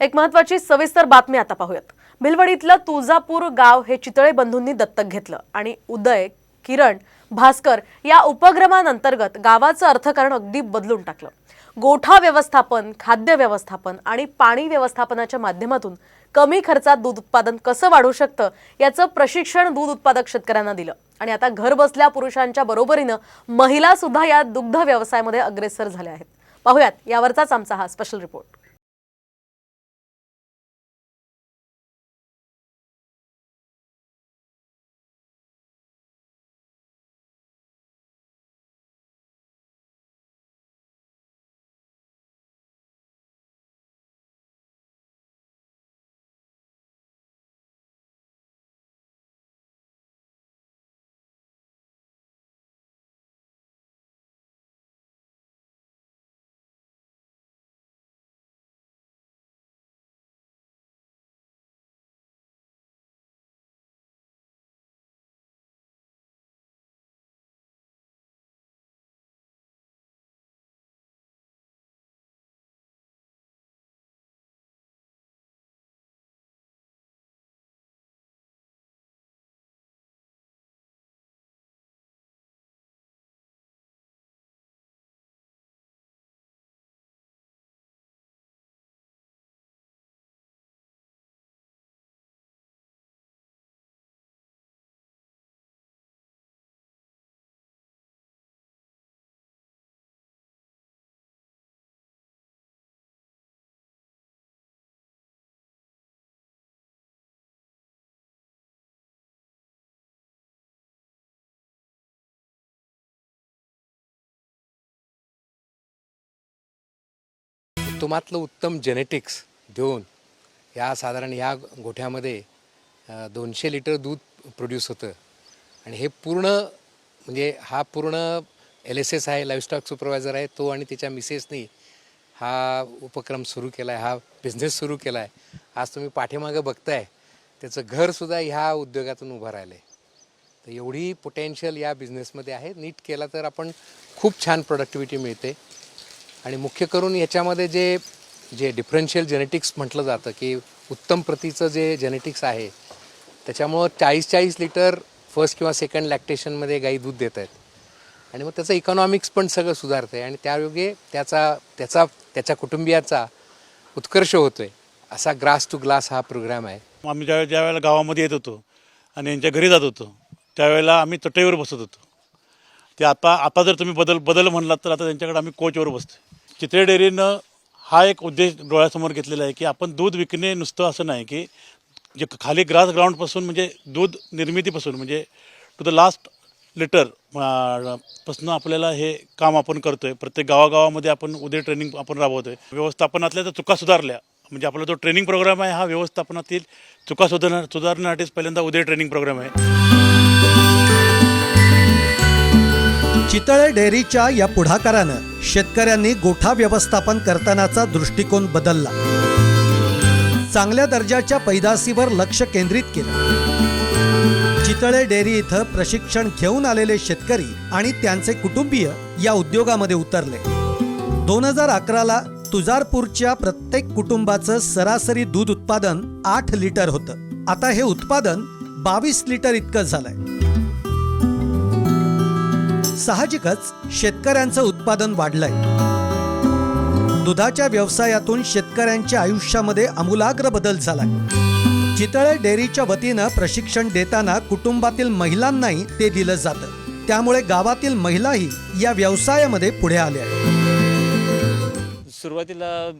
एक महत्वाची सविस्तर बातमी आता पाहूयात. भिलवडीतलं तुळजापूर गाव हे चितळे बंधूंनी दत्तक घेतलं आणि उदय किरण भास्कर या उपक्रमांतर्गत गावाचं अर्थकारण अगदी बदलून टाकलं. गोठा व्यवस्थापन खाद्य व्यवस्थापन आणि पाणी व्यवस्थापनाच्या माध्यमातून कमी खर्चात दूध उत्पादन कसं वाढू शकतं याचं प्रशिक्षण दूध उत्पादक शेतकऱ्यांना दिलं. आणि आता घर बसल्या पुरुषांच्या बरोबरीनं महिला सुद्धा या दुग्ध व्यवसायामध्ये अग्रेसर झाल्या आहेत. पाहूयात यावरचाच आमचा हा स्पेशल रिपोर्ट उत्तमातलं उत्तम जेनेटिक्स देऊन ह्या साधारण ह्या गोठ्यामध्ये दोनशे लिटर दूध प्रोड्यूस होतं. आणि हे पूर्ण म्हणजे हा पूर्ण एल एस एस आहे लाईफस्टॉक सुपरवायझर आहे तो आणि त्याच्या मिसेसनी हा उपक्रम सुरू केला आहे हा बिझनेस सुरू केला आहे आज तुम्ही पाठीमागं बघताय त्याचं घरसुद्धा ह्या उद्योगातून उभं राहिलं आहे तर एवढी पोटेन्शियल या बिझनेसमध्ये आहे. नीट केला तर आपण खूप छान प्रोडक्टिव्हिटी मिळते. आणि मुख्य करून याच्यामध्ये जे जे डिफरन्शियल जेनेटिक्स म्हटलं जातं की उत्तम प्रतीचं जे जेनेटिक्स आहे त्याच्यामुळं चाळीस चाळीस लिटर फर्स्ट किंवा सेकंड लॅक्टेशनमध्ये गाई दूध देत आहेत. आणि मग त्याचं इकॉनॉमिक्स पण सगळं सुधारतं आहे आणि त्यायोगे त्याचा त्याचा त्याच्या कुटुंबियाचा उत्कर्ष होतो आहे असा ग्रास टू ग्लास हा प्रोग्राम आहे. आम्ही ज्या ज्या वेळेला गावामध्ये येत होतो आणि यांच्या घरी जात होतो त्यावेळेला आम्ही चटईवर बसत होतो. ते आता आता जर तुम्ही बदल बदल म्हणलात तर आता त्यांच्याकडे आम्ही कोचवर बसतो चित्रे डेअरीनं हा एक उद्देश डोळ्यासमोर घेतलेला आहे की आपण दूध विकणे नुसतं असं नाही की जे खाली ग्रास ग्राउंडपासून म्हणजे दूध निर्मितीपासून म्हणजे टू द लास्ट लिटरपासून आपल्याला हे काम आपण करतोय. प्रत्येक गावागावामध्ये आपण उद्या ट्रेनिंग आपण राबवतोय. व्यवस्थापनातल्या तर चुका सुधारल्या. म्हणजे आपला जो ट्रेनिंग प्रोग्राम आहे हा व्यवस्थापनातील चुका सुधार सुधारण्यासाठीच पहिल्यांदा उदय ट्रेनिंग प्रोग्राम आहे. चितळे डेअरीच्या या पुढाकारानं शेतकऱ्यांनी गोठा व्यवस्थापन करतानाचा दृष्टिकोन बदलला. चांगल्या दर्जाच्या पैदासीवर लक्ष केंद्रित केलं. चितळे डेअरी इथं प्रशिक्षण घेऊन आलेले शेतकरी आणि त्यांचे कुटुंबीय या उद्योगामध्ये उतरले. दोन हजार अकराला तुजारपूरच्या प्रत्येक कुटुंबाचं सरासरी दूध उत्पादन आठ लिटर होतं. आता हे उत्पादन बावीस लिटर इतकं झालंय. साहजिकच शेतकऱ्यांचं उत्पादन वाढलंय. दुधाच्या व्यवसायातून शेतकऱ्यांच्या आयुष्यामध्ये आमूलाग्र बदल झालाय. चितळे डेअरीच्या वतीनं प्रशिक्षण देताना कुटुंबातील महिलांनाही ते दिलं जातं. त्यामुळे गावातील महिलाही या व्यवसायामध्ये पुढे आल्या आहेत. सुरुवातीला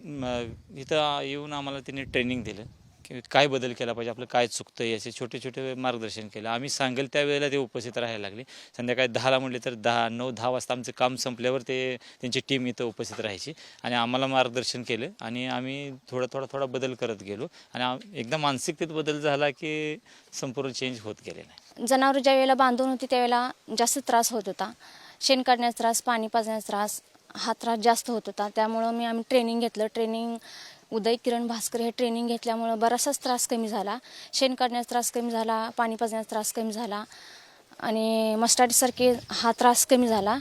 इथं येऊन आम्हाला त्यांनी ट्रेनिंग दिलं. की काय बदल केला पाहिजे आपलं काय चुकतं आहे असे छोटे छोटे मार्गदर्शन केलं. आम्ही सांगेल त्यावेळेला ते उपस्थित राहायला लागले. संध्याकाळी दहाला म्हटले तर दहा नऊ दहा वाजता आमचं काम संपल्यावर ते त्यांची टीम इथं उपस्थित राहायची. आणि आम्हाला मार्गदर्शन केलं आणि आम्ही थोडा थोडा थोडा बदल करत गेलो. आणि एकदा मानसिकतेत बदल झाला की संपूर्ण चेंज होत गेले नाही. जनावरं ज्या वेळेला बांधून होती त्यावेळेला जास्त त्रास होत होता. शेण काढण्याचा त्रास पाणी पाजण्याचा त्रास हा त्रास जास्त होत होता. त्यामुळं मी आम्ही ट्रेनिंग घेतलं. ट्रेनिंग उदय किरण भास्कर हे ट्रेनिंग घेतल्यामुळं बराचसाच त्रास कमी झाला. शेण काढण्याचा त्रास कमी झाला पाणी पाजण्याचा त्रास कमी झाला आणि मस्टाडीसारखे हा त्रास कमी झाला.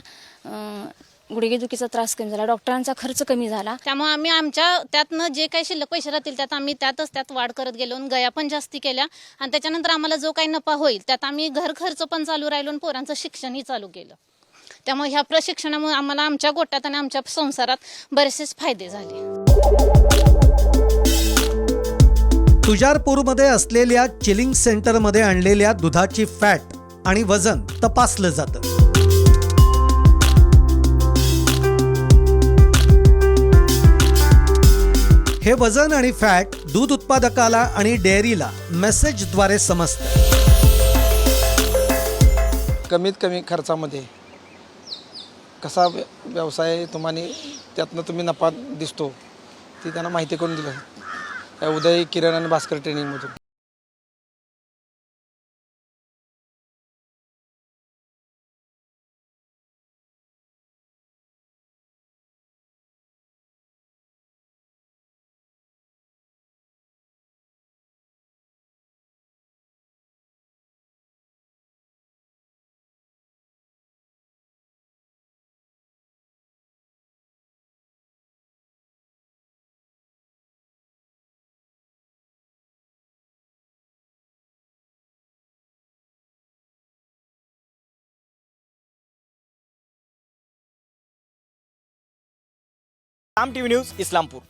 गुडघेदुखीचा त्रास कमी झाला डॉक्टरांचा खर्च कमी झाला. त्यामुळे आम्ही आमच्या त्यातनं जे काही शिल्लक पैसे राहतील त्यात आम्ही त्यातच त्यात वाढ करत गेलो आणि गया पण जास्ती केल्या. आणि त्याच्यानंतर आम्हाला जो काही नफा होईल त्यात आम्ही घर खर्च पण चालू राहिलो आणि पोरांचं शिक्षणही चालू केलं. त्यामुळे ह्या प्रशिक्षणामुळे आम्हाला आमच्या गोट्यात आणि आमच्या संसारात बरेचसेच फायदे झाले. तुजारपूरमध्ये असलेल्या चिलिंग सेंटरमध्ये आणलेल्या दुधाची फॅट आणि वजन तपासलं जातं. हे वजन आणि फॅट दूध उत्पादकाला आणि डेअरीला मेसेजद्वारे समजतं. कमीत कमी खर्चामध्ये कसा व्य व्यवसाय तुम्हाला त्यातनं तुम्ही नफा दिसतो ती त्यांना माहिती करून दिलं. या उदय किरण आणि भास्कर ट्रेनिंगमधून সাম টিভি নিউজ ইসলামপুর।